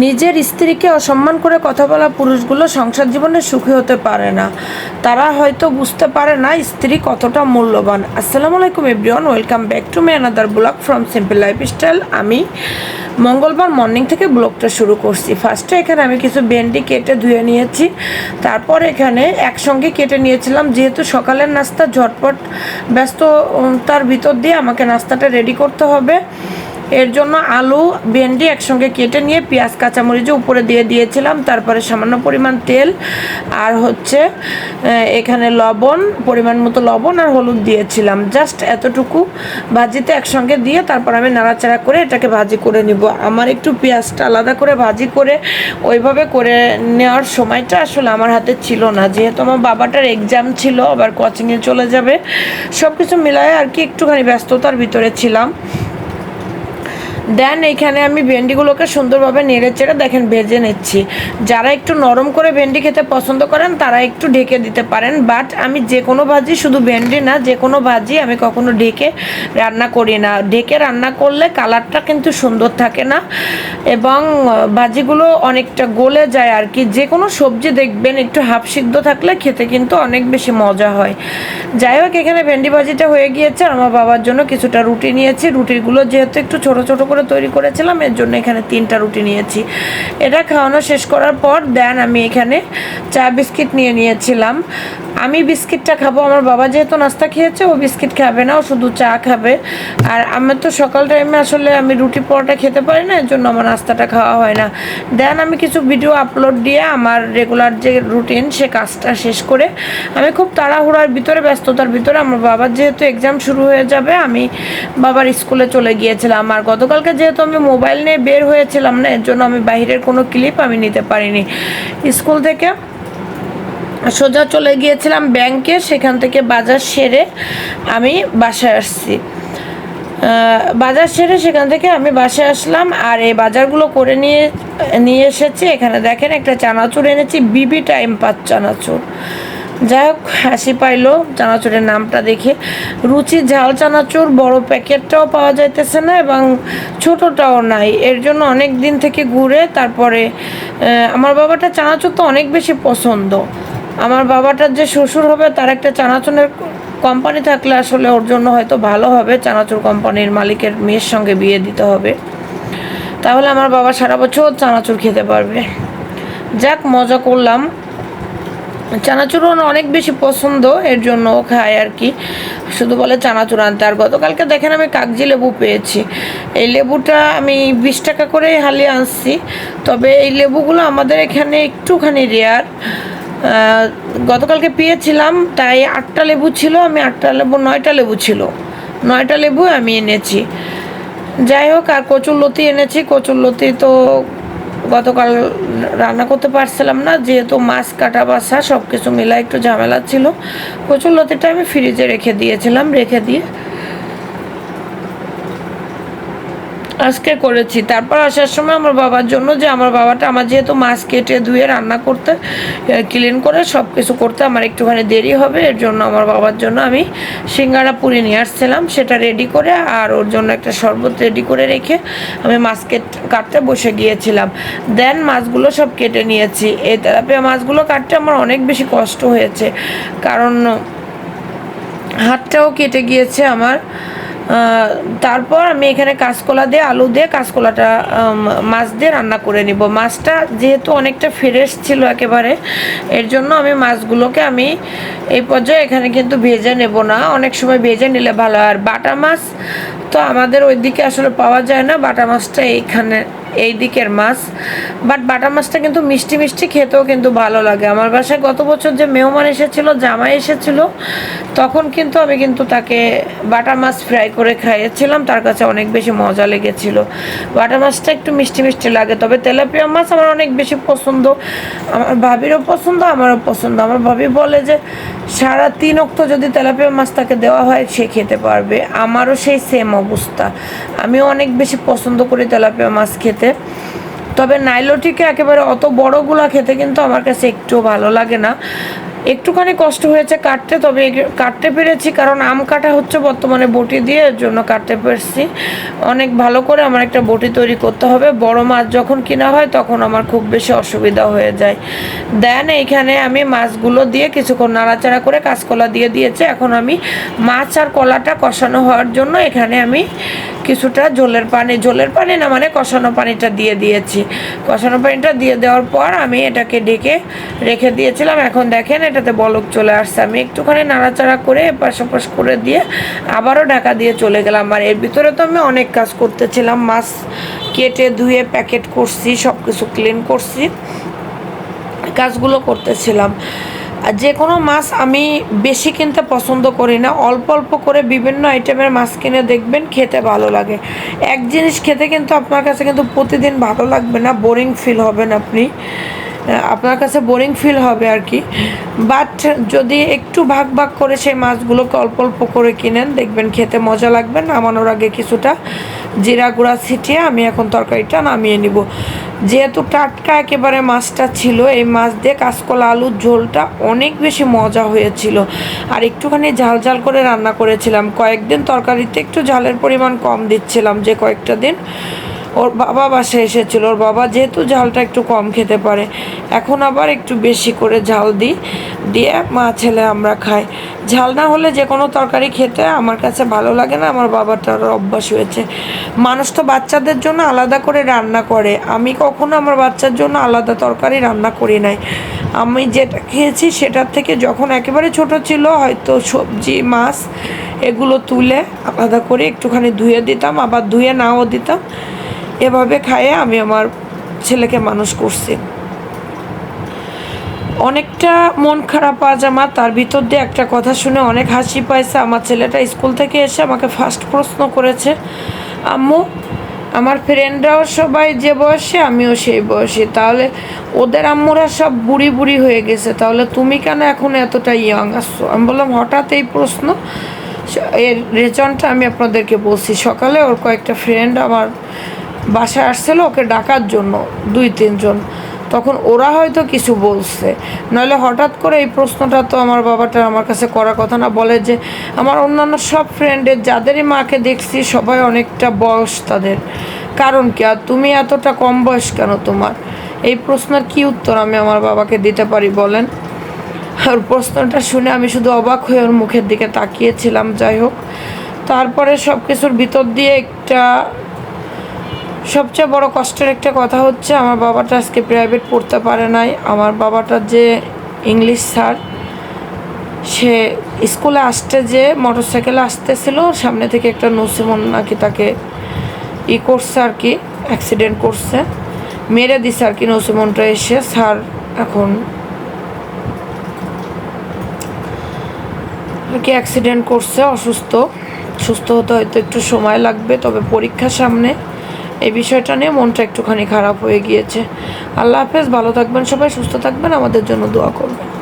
নিজের স্ত্রীকে অসম্মান করে কথা বলা পুরুষগুলো সংসার জীবনে সুখী হতে পারে না। তারা হয়তো বুঝতে পারে না স্ত্রী কতটা মূল্যবান। আসসালামু আলাইকুম, everyone. Welcome back to my another blog from simple lifestyle আমি মঙ্গলবার মর্নিং থেকে ব্লগটা শুরু করছি। ফার্স্টে এখানে আমি কিছু ভেন্ডি কেটে ধুয়ে নিয়েছি। তারপর এখানে একসঙ্গে কেটে নিয়েছিলাম। যেহেতু সকালের নাস্তা ঝটপট ব্যস্ত তার ভিতর দিয়ে আমাকে নাস্তাটা রেডি করতে হবে। এর জন্য আলু, ভেন্ডি একসঙ্গে কেটে নিয়ে পেঁয়াজ কাঁচামরিচও উপরে দিয়ে দিয়েছিলাম। তারপরে সামান্য পরিমাণ তেল আর হচ্ছে এখানে লবণ, পরিমাণ মতো লবণ আর হলুদ দিয়েছিলাম। জাস্ট এতটুকু ভাজিতে একসঙ্গে দিয়ে তারপর আমি নাড়াচাড়া করে এটাকে ভাজি করে নিব। আমার একটু পেঁয়াজটা আলাদা করে ভাজি করে ওইভাবে করে নেওয়ার সময়টা আসলে আমার হাতে ছিল না। যেহেতু আমার বাবাটার এক্সাম ছিল, আবার কোচিংয়ে চলে যাবে সব কিছু মিলায় আর কি একটুখানি ব্যস্ততার ভিতরে ছিলাম। দেন এইখানে আমি ভেন্ডিগুলোকে সুন্দরভাবে নেড়ে চেড়ে দেখেন ভেজে নিচ্ছি। যারা একটু নরম করে ভেন্ডি খেতে পছন্দ করেন, তারা একটু ঢেকে দিতে পারেন বাট আমি যে কোনো ভাজি, শুধু ভেন্ডি না, যে কোনো ভাজি আমি কখনো ঢেকে রান্না করি না। ঢেকে রান্না করলে কালারটা কিন্তু সুন্দর থাকে না, এবং ভাজিগুলো অনেকটা গলে যায় আর কি। যে কোনো সবজি দেখবেন একটু হাফ সিদ্ধ থাকলে খেতে কিন্তু অনেক বেশি মজা হয়। যাই হোক, এখানে ভেন্ডি ভাজিটা হয়ে গিয়েছে। আমার বাবার জন্য কিছুটা রুটি নিয়েছি। রুটিগুলো যেহেতু একটু ছোট ছোট করে তৈরি করেছিলাম, এর জন্য এখানে তিনটা রুটি নিয়েছি। এটা খাওয়ানো শেষ করার পর, দেন আমি এখানে চা বিস্কিট নিয়ে নিয়েছিলাম। আমি বিস্কিটটা খাব। আমার বাবা যেহেতু নাস্তা খেয়েছে, ও বিস্কিট খাবে না, ও শুধু চা খাবে। আর আমার তো সকাল টাইমে আসলে আমি রুটি পরোটা খেতে পারি না এর জন্য আমার নাস্তাটা খাওয়া হয় না। দেন আমি কিছু ভিডিও আপলোড দিয়ে আমার রেগুলার যে রুটিন সে কাজটা শেষ করে আমি খুব তাড়াহুড়ার ভিতরে, ব্যস্ততার ভিতরে আমার বাবার যেহেতু এক্সাম শুরু হয়ে যাবে, আমি বাবার স্কুলে চলে গিয়েছিলাম। আর গতকালকে যেহেতু আমি মোবাইল নিয়ে বের হয়েছিলাম না এর জন্য আমি বাইরের কোনো ক্লিপ আমি নিতে পারিনি। স্কুল থেকে সোজা চলে গিয়েছিলাম ব্যাংকে, সেখান থেকে বাজার সেরে আমি বাসায় আসছি। বাজার সেরে সেখান থেকে আমি বাসায় আসলাম আর এই বাজারগুলো করে নিয়ে নিয়ে এসেছি। এখানে দেখেন একটা চানাচুর এনেছি, বিবি টাইম পাঁচ চানাচুর। যাই হোক, হাসি পাইলো চানাচুরের নামটা দেখে। রুচি ঝাল চানাচুর, বড় প্যাকেটটাও পাওয়া যাইতেছে না এবং ছোটটাও নাই। এর জন্য অনেক দিন থেকে ঘুরে তারপরে আমার বাবাটা চানাচুর তো অনেক বেশি পছন্দ। আমার বাবাটার যে শ্বশুর হবে, তার একটা চানাচুরের কোম্পানি থাকলে আসলে ওর জন্য হয়তো ভালো হবে। চানাচুর কোম্পানির মালিকের মেয়ের সঙ্গে বিয়ে দিতে হবে। তাহলে আমার বাবা সারা বছর চানাচুর খেতে পারবে। যাক, মজা করলাম। চানাচুর অনেক বেশি পছন্দ, এর জন্য ও খায় আর কি। শুধু বলে চানাচুর আনতে। আর গতকালকে দেখেন আমি কাগজি লেবু পেয়েছি। এই লেবুটা আমি বিশ টাকা করে হালিয়ে আনছি। তবে এই লেবুগুলো আমাদের এখানে একটুখানি রেয়ার গতকালকে পেয়েছিলাম, তাই আটটা লেবু ছিল, আমি আটটা লেবু, নয়টা লেবু ছিল। নয়টা লেবু আমি এনেছি। যাই হোক, আর কচুর লতি এনেছি। কচুর লতি তো গতকাল রান্না করতে পারছিলাম না, যেহেতু মাছ, কাটা বাসা সব কিছু মিলা একটু ঝামেলা ছিল। কচুর লতিটা আমি ফ্রিজে রেখে দিয়েছিলাম, রেখে দিয়ে আজকে করেছি। তারপর আসার সময় আমার বাবার জন্য যে আমার বাবাটা আমার যেহেতু মাছ কেটে ধুয়ে রান্না করতে ক্লিন করে সব কিছু করতে আমার একটুখানি দেরি হবে, এর জন্য আমার বাবার জন্য আমি সিঙ্গারা পুরি নিয়ে আসছিলাম, সেটা রেডি করে আর ওর জন্য একটা শরবত রেডি করে রেখে আমি মাছ কেট- কাটতে বসে গিয়েছিলাম। দেন মাছগুলো সব কেটে নিয়েছি। এই তেলাপিয়া মাছগুলো কাটতে আমার অনেক বেশি কষ্ট হয়েছে। কারণ হাতটাও কেটে গিয়েছে আমার। তারপর আমি এখানে কাঁচকলা দিয়ে, আলু দিয়ে কাঁচকলাটা মাছ দিয়ে রান্না করে নিব। মাছটা যেহেতু অনেকটা ফ্রেশ ছিল একেবারে, এর জন্য আমি মাছগুলোকে আমি এই পর্যায়ে এখানে কিন্তু ভেজে নেব না। অনেক সময় ভেজে নিলে ভালো। আর বাটা মাছ তো আমাদের ওইদিকে আসলে পাওয়া যায় না। বাটা মাছটা এইখানে এই দিকের মাছ। বাট বাটা মাছটা কিন্তু মিষ্টি মিষ্টি খেতেও কিন্তু ভালো লাগে। আমার বাসায় গত বছর যে মেহমান এসেছিল, জামাই এসেছিল, তখন কিন্তু আমি কিন্তু তাকে বাটা মাছ ফ্রাই করে খাইয়েছিলাম। তার কাছে অনেক বেশি মজা লেগেছিল। বাটা মাছটা একটু মিষ্টি মিষ্টি লাগে। তবে তেলাপিয়া মাছ আমার অনেক বেশি পছন্দ। আমার ভাবিরও পছন্দ, আমারও পছন্দ। আমার ভাবি বলে যে, সারা তিন অক্ত যদি তেলাপিয়া মাছ তাকে দেওয়া হয়, সে খেতে পারবে। আমারও সেই সেম অবস্থা। আমিও অনেক বেশি পছন্দ করি তেলাপিয়া মাছ খেতে। তবে নাইলোটিকে একেবারে অত বড়গুলা খেতে কিন্তু আমার কাছে একটু ভালো লাগে না। একটুখানি কষ্ট হয়েছে কাটতে, তবে কাটতে পেরেছি কারণ আম কাটা হচ্ছে বর্তমানে বটি দিয়ে, এর জন্য কাটতে পেরেছি। অনেক ভালো করে আমার একটা বটি তৈরি করতে হবে। বড় মাছ যখন কিনা হয় তখন আমার খুব বেশি অসুবিধা হয়ে যায়। দেন এইখানে আমি মাছগুলো দিয়ে কিছুক্ষণ নাড়াচাড়া করে কাঁচকলা দিয়ে দিয়েছে। এখন আমি মাছ আর কলাটা কষানো হওয়ার জন্য এখানে আমি কিছুটা জলের পানি জলের পানি না মানে কষানো পানিটা দিয়ে দিয়েছি। কষানো পানিটা দিয়ে দেওয়ার পর আমি এটাকে ডেকে রেখে দিয়েছিলাম। এখন দেখেন এটাতে বলক চলে আসছে। আমি একটুখানি নাড়াচাড়া করে এপাশ ওপাশ করে দিয়ে আবারও ঢাকা দিয়ে চলে গেলাম। আর এর ভিতরে তো আমি অনেক কাজ করতেছিলাম। মাছ কেটে ধুয়ে প্যাকেট করছি সব কিছু ক্লিন করছি, কাজগুলো করতেছিলাম। যে কোনো মাছ আমি বেশি কিনতে পছন্দ করি না। অল্প অল্প করে বিভিন্ন আইটেমের মাছ কিনে দেখবেন, খেতে ভালো লাগে। এক জিনিস খেতে কিন্তু আপনার কাছে কিন্তু প্রতিদিন ভালো লাগবে না বোরিং ফিল হবেন আপনি। আপনার কাছে বোরিং ফিল হবে আর কি। বাট যদি একটু ভাগ ভাগ করে সেই মাছগুলোকে অল্প অল্প করে কিনেন, দেখবেন খেতে মজা লাগবে। নামানোর আগে কিছুটা জিরা গুঁড়া ছিটিয়ে আমি এখন তরকারিটা নামিয়ে নিব। যেহেতু টাটকা একেবারে মাছটা ছিল, এই মাছ দিয়ে কাঁচকলা আলুর ঝোলটা অনেক বেশি মজা হয়েছিল। আর একটুখানি ঝাল ঝাল করে রান্না করেছিলাম। কয়েকদিন তরকারিতে একটু ঝালের পরিমাণ কম দিচ্ছিলাম যে কয়েকটা দিন। ওর বাবা বাসায় এসেছিল। ওর বাবা যেহেতু ঝালটা একটু কম খেতে পারে, এখন আবার একটু বেশি করে ঝাল দিই, দিয়ে মা ছেলে আমরা খাই। ঝাল না হলে যে কোনো তরকারি খেতে আমার কাছে ভালো লাগে না, আমার বাবাটার অভ্যাস হয়েছে। মানুষ তো বাচ্চাদের জন্য আলাদা করে রান্না করে। আমি কখনো আমার বাচ্চার জন্য আলাদা তরকারি রান্না করি নাই। আমি যেটা খেয়েছি সেটার থেকে যখন একেবারে ছোট ছিল, হয়তো সবজি, মাছ এগুলো তুলে আলাদা করে একটুখানি ধুয়ে দিতাম, আবার ধুয়ে নাও দিতাম। এভাবে খাইয়ে আমি আমার ছেলেকে মানুষ করছি। অনেকটা মন খারাপ আজ আমার তার ভিতর দিয়ে একটা কথা শুনে অনেক হাসি পাইছে। আমার ছেলেটা স্কুল থেকে এসে আমাকে ফার্স্ট প্রশ্ন করেছে, আম্মু, আমার ফ্রেন্ডরাও সবাই যে বয়সে, আমিও সেই বয়সে। তাহলে ওদের আম্মুরা সব বুড়ি বুড়ি হয়ে গেছে। তাহলে তুমি কেন এখন এতটা ইয়াং আসছো আমি বললাম, হঠাৎ এই প্রশ্ন, এর রেজনটা আমি আপনাদেরকে বলছি। সকালে ওর কয়েকটা ফ্রেন্ড আমার বাসায় আসছিল, ওকে ডাকার জন্য, দুই, তিনজন। তখন ওরা হয়তো কিছু বলছে। নইলে হঠাৎ করে এই প্রশ্নটা তো আমার বাবাটা আমার কাছে করা কথা না, বলে যে আমার অন্যান্য সব ফ্রেন্ডের যাদেরই মাকে দেখছি, সবাই অনেকটা বয়স তাদের। কারণ কি? আর তুমি এতটা কম বয়স কেন তোমার? এই প্রশ্নের কি উত্তর আমি আমার বাবাকে দিতে পারি, বলেন? ওর প্রশ্নটা শুনে আমি শুধু অবাক হয়ে ওর মুখের দিকে তাকিয়েছিলাম, যাই হোক। তারপরে সব কিছুর ভিতর দিয়ে একটা সবচেয়ে বড় কষ্টের একটা কথা হচ্ছে, আমার বাবাটা আজকে প্রাইভেট পড়তে পারে নাই। আমার বাবাটার যে ইংলিশ স্যার সে স্কুলে আসতে যে মোটর সাইকেলে আসতেছিল, সামনে থেকে একটা নসিমন নাকি তাকে ই করছে আর কি অ্যাক্সিডেন্ট করছে। মেরে দিছে আর কি নসিমনটা এসে। স্যার এখন কি অ্যাক্সিডেন্ট করছে, অসুস্থ। সুস্থ হতে হয়তো একটু সময় লাগবে, তবে পরীক্ষার সামনে এই বিষয়টা নিয়ে মনটা একটুখানি খারাপ হয়ে গিয়েছে। আল্লাহ হাফেজ, ভালো থাকবেন সবাই, সুস্থ থাকবেন, আমাদের জন্য দোয়া করবেন।